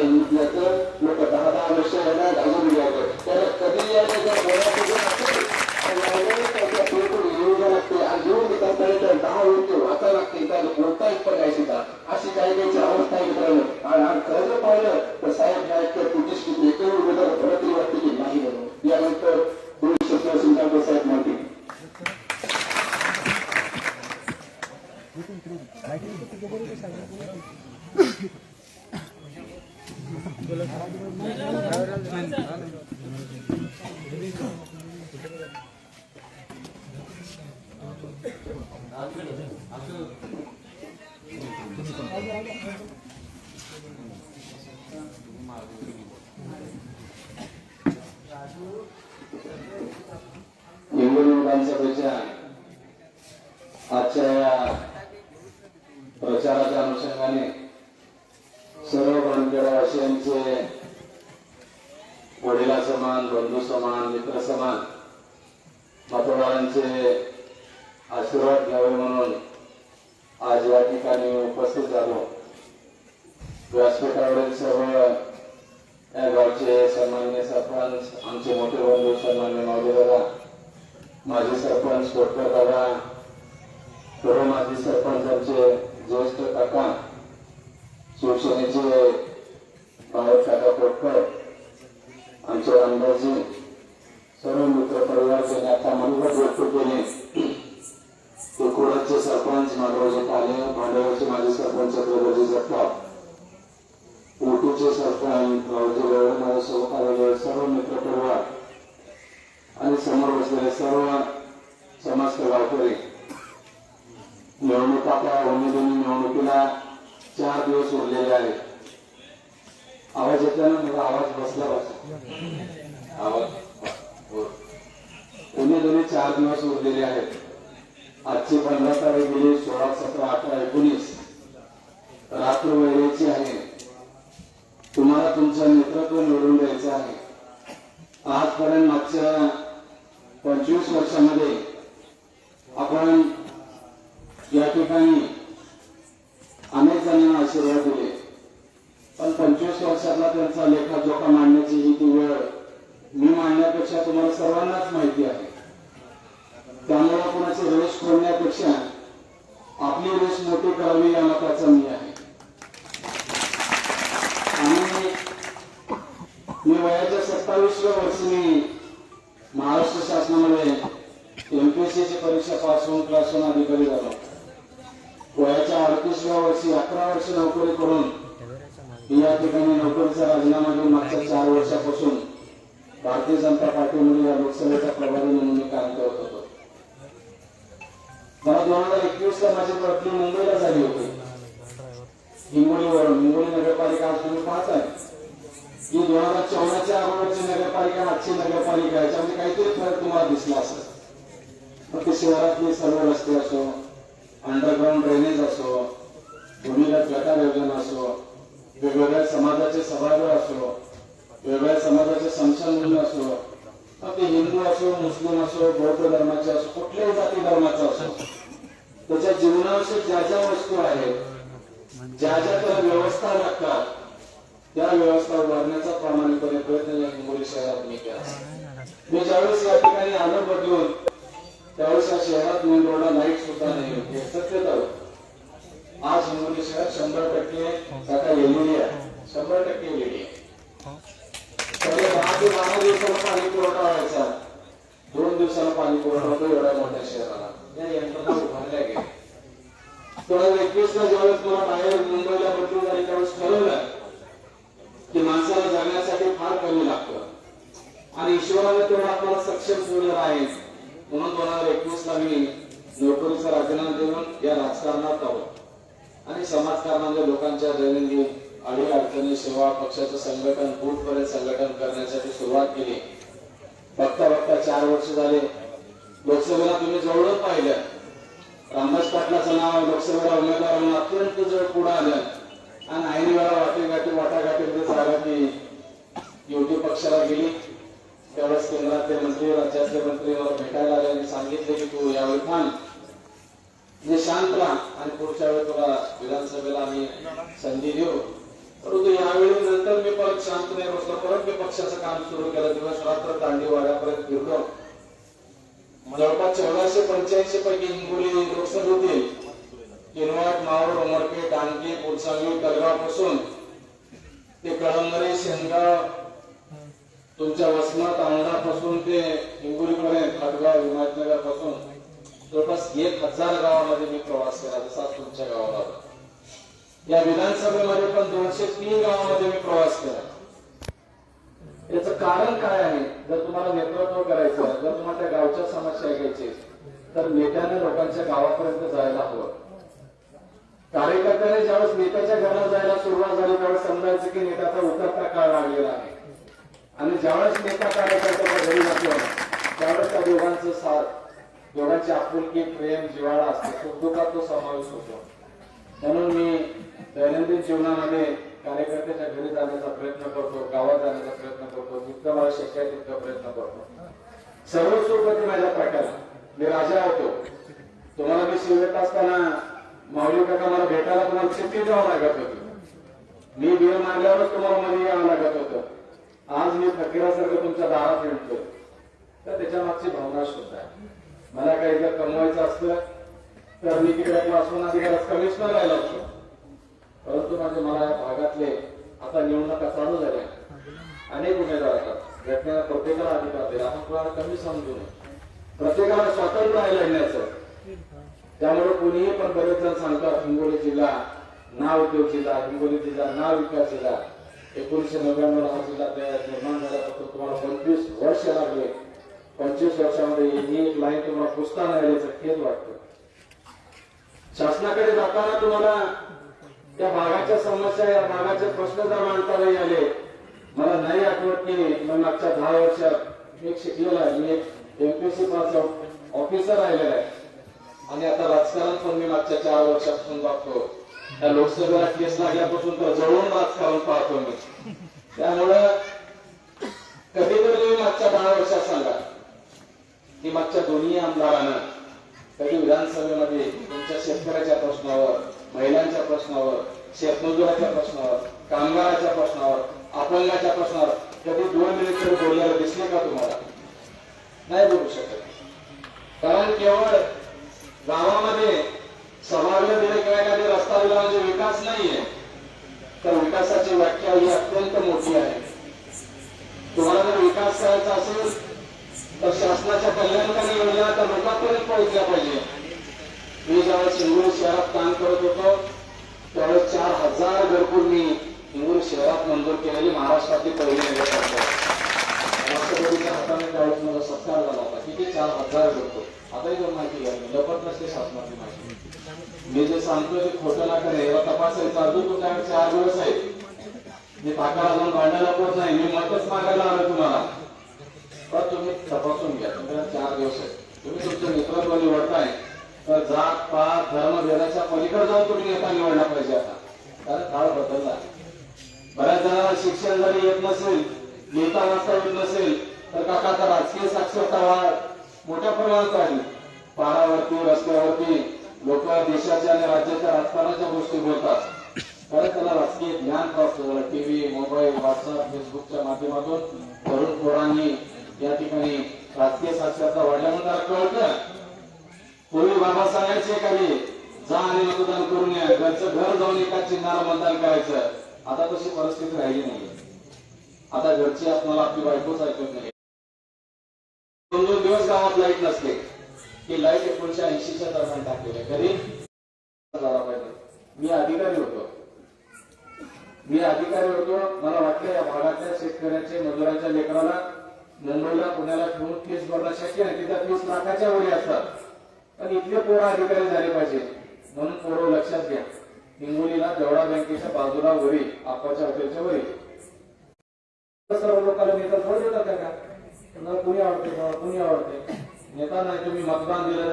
सगळे घरात हिंगोली विधानसभेच्या आजच्या या प्रचाराच्या अनुषंगाने सर्व बंडवासियांचे वडिला समान बंधू समान मित्र समान मतदारांचे आशीर्वाद घ्यावे म्हणून आज या ठिकाणी उपस्थित झालो व्यासपीठावरील सर्व या गावचे सन्मान्य सरपंच आमचे मोठे बंधू सन्मान्य माऊली दादा माजी सरपंच कोटकर दादा पूर्व माजी आमचे ज्येष्ठ काका शिवसेनेचे आजची पंधरा तारीख गेली सोळा सतरा अठरा एकोणीस रात्र वेळेची आहे. तुम्हाला तुमचं नेतृत्व निवडून द्यायचं आहे. आजपर्यंत मागच्या पंचवीस वर्षामध्ये आपण या ठिकाणी अनेक जणांना आशीर्वाद दिले. पण पंचवीस वर्षातला त्यांचा लेखा जोखा मांडण्याची ही ती वेळ मी मांडण्यापेक्षा तुम्हाला सर्वांनाच माहिती आहे. त्यामुळे कोणाचे रेश खोडण्यापेक्षा आपली रेश मोठी करावी या मताचा मी आहे. आणि मी वयाच्या सत्तावीसव्या वर्षी मी महाराष्ट्र शासनामध्ये एमपीएससीची परीक्षा पास होऊन क्लास वन अधिकारी झालो. वयाच्या अडतीसव्या वर्षी अकरा वर्ष नोकरी करून या ठिकाणी नोकरीचा राजीनामा देऊन मागच्या चार वर्षापासून भारतीय जनता पार्टीमध्ये या लोकसभेचा प्रभारी म्हणून मी काम करत होतो. मला दोन हजार एकवीस ला माझी प्रक्रिया मुंबईला झाली होती. हिंगोलीवरून. हिंगोली नगरपालिका आज तुम्ही पाहताय ही दोन हजार चौदाच्या अगोदरची नगरपालिका आजची नगरपालिका आहे. याच्यामध्ये काहीतरी फरक तुम्हाला दिसला असेल. मग ते शहरातले सर्व रस्ते असो अंडरग्राऊंड ड्रेनेज असो भूमिगत गटार योजना असो वेगवेगळ्या समाजाचे सभागृह असो वेगवेगळ्या समाजाचे संशोधन असो मग ते हिंदू असो मुस्लिम असो बौद्ध धर्माचे असो कुठल्याही जाती धर्माचा असो त्याच्या जीवनाविषयी ज्या ज्या वस्तू आहेत ज्या ज्या त्याला व्यवस्था लागतात त्या व्यवस्था उभारण्याचा प्रामाणिकपणे प्रयत्न या हिंगोली शहरात मी केला. मी ज्यावेळेस या ठिकाणी आलो बदलून त्यावेळेस या शहरात मेन रोडला लाइट सुद्धा नाही होती सत्यता होती. आज हिंगोली शहर शंभर टक्के आता एलईडी आहे. शंभर टक्के एलईडी आहे. दिवसाला पाणी पुरवठा व्हायचा. दोन दिवसाला पाणी पुरवठा होतो एवढ्या मोठ्या शहराला. या यंत्रणा उभारल्या गेल्या दोन हजार एकवीस ला ज्यावेळेस मला बाहेर मुंबईला बदलून झाली त्यावेळेस ठरवलं की माणसाला जगण्यासाठी फार कमी लागतं. आणि ईश्वराने तेवढं आपल्याला सक्षम ठेवलेलं आहे. म्हणून दोन हजार एकवीस ला मी नोकरीचा राजीनामा देऊन या राजकारणात आहोत आणि समाजकारणामध्ये लोकांच्या दैनंदिन अडी अडचणी सेवा पक्षाचं संघटन बूथपर्यंत संघटन करण्यासाठी सुरुवात केली. बघता बघता चार वर्ष झाले. लोकसभेला तुम्ही जवळच पाहिलं. रामदास पाटलाचं नाव लोकसभेला उमेदवार म्हणून अत्यंत जवळ पुढे आलं. आणि ऐन वेळा वाटेघाटी वाटाघाटीमध्ये झालं की युती पक्षाला गेली. त्यावेळेस केंद्रातले मंत्री राज्यातले मंत्री मला भेटायला आले आणि सांगितले की तू यावेळी थांब. जे शांत राहा आणि पुढच्या वेळी तुला विधानसभेला आम्ही संधी देऊ. परंतु यावेळी नंतर मी परत शांत नाही बसलो परत मी पक्षाचं काम सुरू केलं. दिवस रात्र दांडी वाड्यापर्यंत फिरलो. जवळपास चौदाशे पंच्याऐंशी पैकी हिंगोली होती. किनवाट मावळ उमरके डांगी पुरसांगी कलगावपासून ते कळमनुरी शेंगाव तुमच्या वसमत औंढा पासून ते हिंगोलीपर्यंत खडगाव हिमायतनगरपासून जवळपास एक हजार गावामध्ये मी प्रवास केला. जसा तुमच्या गावाला. होता. या विधानसभेमध्ये पण दोनशे तीन गावामध्ये मी प्रवास केला. याचं कारण काय आहे? जर तुम्हाला नेतृत्व करायचं आहे, जर तुम्हाला त्या गावच्या समस्या ऐकायची तर नेत्याने लोकांच्या गावापर्यंत जायला हवं. कार्यकर्त्याने ज्यावेळेस नेत्याच्या घरात जायला सुरुवात झाली त्यावेळेस समजायचं की नेत्याचा उतरता काळ लागलेला आहे. आणि ज्यावेळेस नेता कार्यकर्त्याच्या घरी जातो त्यावेळेस त्या दोघांचं साथ दोघांची आपुलकी प्रेम जिवाळा असते सुखदुःखात तो समावेश होतो. म्हणून मी दैनंदिन जीवनामध्ये कार्यकर्त्याच्या घरी जाण्याचा प्रयत्न करतो गावात जाण्याचा प्रयत्न करतो जितकं मला शक्य आहे तितका प्रयत्न करतो. सर्व सुखपती माझ्या प्रकारा मी राजा होतो. तुम्हाला मी शिवत असताना माऊली काका मला भेटायला तुम्हाला चिठ्ठी द्यावं लागत होती. मी बिल मारल्यावरच तुम्हाला मध्ये यावं लागत होतं. आज मी फकीरासारखं तुमच्या दारात भेटतो तर त्याच्या मागची भावना सुद्धा आहे. मला काही जर कमवायचं असलं तर मी तिकडे वाचवून अधिकारात कमिशनर राहिला होतो. परंतु माझे मला या भागातले आता निवडणुका चालू झाल्या. अनेक उमेदवार असतात घटनेला प्रत्येकाला अधिकार दिला. आपण कोणाला कमी समजू नये. प्रत्येकाला स्वातंत्र्य आहे लढण्याचं. त्यामुळे कोणीही पण बरेच जण सांगतात हिंगोली जिल्हा ना उद्योग जिल्हा हिंगोली जिल्हा ना विकास जिल्हा. एकोणीशे नव्याण्णव हा जिल्हा निर्माण झाल्यापासून तुम्हाला पंचवीस वर्ष लागले. पंचवीस वर्षामध्ये ही एक लाईन तुम्हाला पुसता नाही आल्याचं खेद वाटतं. शासनाकडे जाताना तुम्हाला त्या भागाच्या समस्या या भागाचे प्रश्न जर मांडता नाही आले मला नाही आठवत की मागच्या दहा वर्षात मी एक शिकलेला आहे. मी एक एमपीसी पास ऑफिसर राहिलेला आहे. आणि आता राजकारण पण मी मागच्या चार वर्षापासून बघतो. त्या लोकसभेला केस लागल्यापासून तर जवळून राजकारण पाहतो मी. त्यामुळं कधी तर तुम्ही मागच्या दहा वर्षात सांगा की मागच्या दोन्ही आमदारांना कधी विधानसभेमध्ये तुमच्या शेतकऱ्याच्या प्रश्नावर महिलांच्या प्रश्नावर शेतमजुराच्या प्रश्नावर कामगाराच्या प्रश्नावर अपंगाच्या प्रश्नावर कधी दोन मिनिट तरी बोलायला दिसले का तुम्हाला? नाही बोलू शकत. कारण केवळ गावामध्ये सभागृह दिले किंवा एखादी रस्ता दिला म्हणजे विकास नाहीये. तर विकासाची व्याख्या ही अत्यंत मोठी आहे. तुम्हाला जर विकास करायचा असेल तर शासनाच्या कल्याणकारी योजना त्या लोकांपर्यंत पोहोचल्या पाहिजे. मी ज्यावेळेस हिंगोली शहरात काम करत होतो त्यावेळेस चार हजार घरकुंनी हिंगोली शहरात मंजूर केलेली महाराष्ट्रातली पहिली नगरपालिका राष्ट्रपतीच्या हाताने त्यावेळेस माझा सत्कार झाला होता. किती चार हजार घरकुल. आताही जर माहिती घ्यावी लपत नसते शासनाची माहिती. मी जे सांगतो ते खोटं ना करे याला तपासायचं अजून तो त्यावेळेस चार दिवस आहे मी पाकाला जाऊन भांडायला पोहोच नाही. मी मतच मागायला आलो तुम्हाला. तर तुम्ही तपासून घ्या. तुमच्या चार दिवस आहेत. तुम्ही तुमचं नेतृत्व निवडताय तर जात पात धर्म भेदाच्या पलीकडे जाऊन तुम्ही नेता निवडला पाहिजे आता. कारण काळ बदलला. बऱ्याच जणांना शिक्षण जरी येत नसेल नेता वाचता येत नसेल तर काका आता राजकीय साक्षरता वाढ मोठ्या प्रमाणात वाढली. पारावरती रस्त्यावरती लोक देशाच्या आणि राज्याच्या राजकारणाच्या गोष्टी बोलतात. कारण त्याला राजकीय ज्ञान प्राप्त झालं. टीव्ही मोबाईल व्हॉट्सअप फेसबुकच्या माध्यमातून तरुण पोरांनी या ठिकाणी राजकीय साक्षरता वाढल्यामुळे त्याला कळतं. पूर्वी बाबा सांगायचे काही जा आणि मतदान करून या घरचं घर जाऊन एका चिन्हाला मतदान करायचं. आता तशी परिस्थिती राहिली नाही आता घरची आपल्याला आपली बायकोच ऐकत नाही दोन दोन दिवस गावात लाइट नसते. ही लाइट एकोणीशे ऐंशीच्या दरम्यान टाकलेली कधी? पाहिजे. मी अधिकारी होतो. मी अधिकारी होतो. मला वाटलं या भागातल्या शेतकऱ्याचे मजुरांच्या लेकराला मुंबईला पुण्याला ठेवून फीस भरणं शक्य नाही. तिथं फीस लाखाच्या वरी असतात. पण इथले पोरं अधिकारी झाले पाहिजे. म्हणून पोरं लक्षात घ्या. हिंगोलीला देवडा बँकेच्या बाजूला वरी आपाच्या हॉटेलच्या वरी. सर्व लोकांना नेता थोडं देतात का? त्यांना कुणी आवडते कुणी आवडते. नेता नाही तुम्ही मतदान दिलं